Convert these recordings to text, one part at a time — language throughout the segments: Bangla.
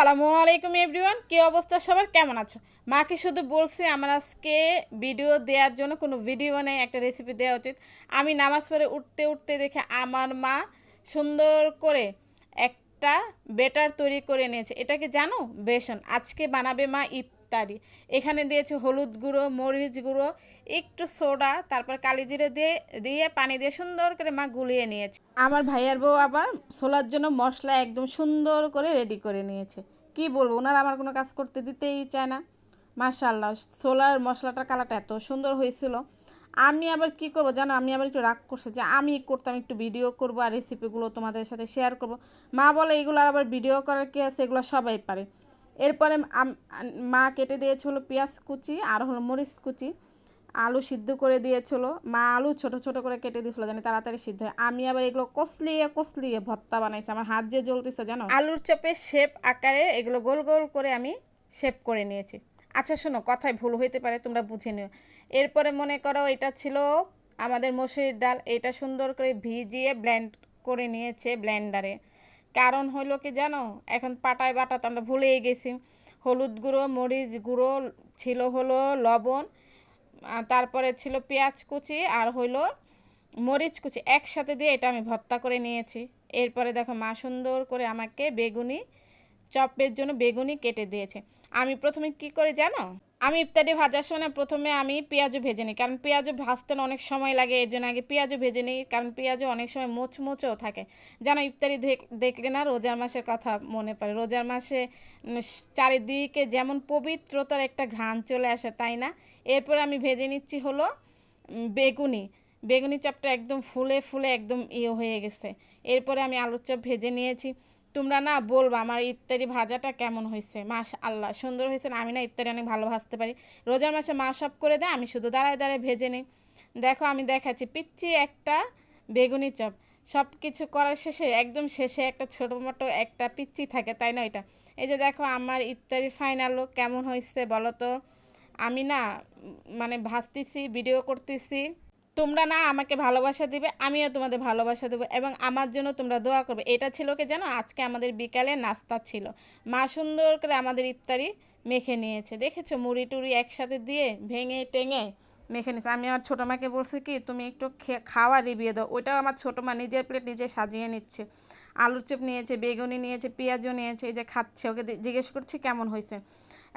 আসসালামু আলাইকুম এভরিওয়ান, কি অবস্থা সবার? কেমন আছো? মাকে শুধু বলছি আমার আজকে ভিডিও দেওয়ার জন্য, কোনো ভিডিও নেই, একটা রেসিপি দেওয়া উচিত। আমি নামাজ পড়ে উঠতে উঠতে দেখে আমার মা সুন্দর করে একটা বেটার তৈরি করে নিয়েছে। এটাকে জানো? বেসন। আজকে বানাবে মা ইফতারি এখানে দিয়েছে হলুদ গুঁড়ো, মরিচ গুঁড়ো, একটু সোডা, তারপর কালি জিরে দিয়ে দিয়ে পানি দিয়ে সুন্দর করে মা গুলিয়ে নিয়েছে। আমার ভাইয়ার বউ আবার ছোলার জন্য মশলা একদম সুন্দর করে রেডি করে নিয়েছে। কি বলব, ওনারা আমার কোনো কাজ করতে দিতেই চায় না। মাশাল্লাহ ছোলার মশলাটার কালারটা এত সুন্দর হয়েছিল। আমি আবার কি করব জানো, আমি আবার একটু রাগ করছি যে আমি করতাম একটু ভিডিও করব আর রেসিপিগুলো তোমাদের সাথে শেয়ার করব। মা বলে, এগুলো আবার ভিডিও করার কি আছে? এগুলো সবাই পারে। এরপরে মা কেটে দিয়েছিল পেঁয়াজ কুচি আর হলো মরিচ কুচি। আলু সিদ্ধ করে দিয়েছিল। মা আলু ছোট ছোট করে কেটে দিয়েছিল জানি তাড়াতাড়ি সিদ্ধ হয়। আমি আবার এগুলো কষলিয়ে কষলিয়ে ভর্তা বানাইছি। আমার হাত যে জ্বলতেছে, জানো? আলুর চপের শেপ আকারে এগুলো গোল গোল করে আমি শেপ করে নিয়েছি। আচ্ছা শোনো, কথায় ভুল হইতে পারে, তোমরা বুঝে নিও। এরপরে মনে করো এটা ছিল আমাদের মসুরির ডাল। এটা সুন্দর করে ভিজিয়ে ব্ল্যান্ড করে নিয়েছে ব্লেন্ডারে কারণ হলো কি জানো? এখন পাটায় বাটা তো আমরা ভুলেই গেছি। হলুদ গুঁড়ো, মরিচ গুঁড়ো ছিল হলো লবণ তারপরে ছিল পেঁয়াজ কুচি আর হইল মরিচ কুচি। একসাথে দিয়ে এটা আমি ভর্তা করে নিয়েছি। এরপরে দেখো মা সুন্দর করে আমাকে বেগুনি, চপের জন্য বেগুনি কেটে দিয়েছে। আমি প্রথমে কি করে জানো? আমি ইফতারি ভাজার সময় প্রথমে আমি পেঁয়াজও ভেজে নিই, কারণ পেঁয়াজও ভাজতে অনেক সময় লাগে, এর জন্য আগে পেঁয়াজও ভেজে নিই, কারণ পেঁয়াজও অনেক সময় মোচমোচও থাকে। যেন ইফতারি দেখ- দেখলে না রোজার মাসের কথা মনে পড়ে, রোজার মাসে চারিদিকে যেমন পবিত্রতার একটা ঘ্রাণ চলে আসে, তাই না? এরপর আমি ভেজে নিচ্ছি হলো বেগুনি বেগুনি চাপটা একদম ফুলে ফুলে একদম ইয়ে হয়ে গেছে। এরপরে আমি আলুর চপ ভেজে নিয়েছি। তোমরা না বলবা আমার ইফতারি ভাজাটা কেমন হয়েছে। মাস আল্লাহ সুন্দর হয়েছে না? আমি না ইফতারি অনেক ভালো ভাজতে পারি। রোজার মাসে মা সব করে দেয়, আমি শুধু দাঁড়ায় দাঁড়ায় ভেজে নিই। দেখো, আমি দেখাচ্ছি পিচ্ছি একটা বেগুনি চপ। সব কিছু করার শেষে, একদম শেষে একটা ছোটো মোটো একটা পিচ্ছি থাকে, তাই না এটা? এই যে দেখো, আমার ইফতারি ফাইনাল লুক কেমন হয়েছে বলো তো? আমি না মানে ভাজতেছি ভিডিও করতেছি। তোমরা না আমাকে ভালোবাসা দিবে, আমিও তোমাদের ভালোবাসা দেবো এবং আমার জন্য তোমরা দোয়া করবে। এটা ছিল কি জানো? আজকে আমাদের বিকালে নাস্তা ছিল। মা সুন্দর করে আমাদের ইফতারি মেখে নিয়েছে। দেখেছ? মুড়ি টুড়ি একসাথে দিয়ে ভেঙে টেঙে মেখে নিয়েছে। আমি আমার ছোটো মাকে বলছি কি, তুমি একটু খাওয়া রিবিয়ে দাও। ওইটাও আমার ছোটো মা নিজের প্লেট নিজে সাজিয়ে নিচ্ছে। আলুর চপ নিয়েছে, বেগুনি নিয়েছে, পেঁয়াজও নিয়েছে, এই যে খাচ্ছে। ওকে জিজ্ঞেস করছি, কেমন হয়েছে?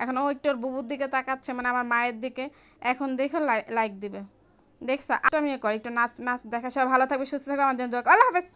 এখন ও একটু বুবুর দিকে তাকাচ্ছে মানে আমার মায়ের দিকে। এখন দেখো লাইক দিবে। দেখছ? আমিও করি। একটু নাচ নাচ দেখা সবাই ভালো থাকবে, সুস্থ থাকবে, আমাদের আল্লাহ হাফেজ।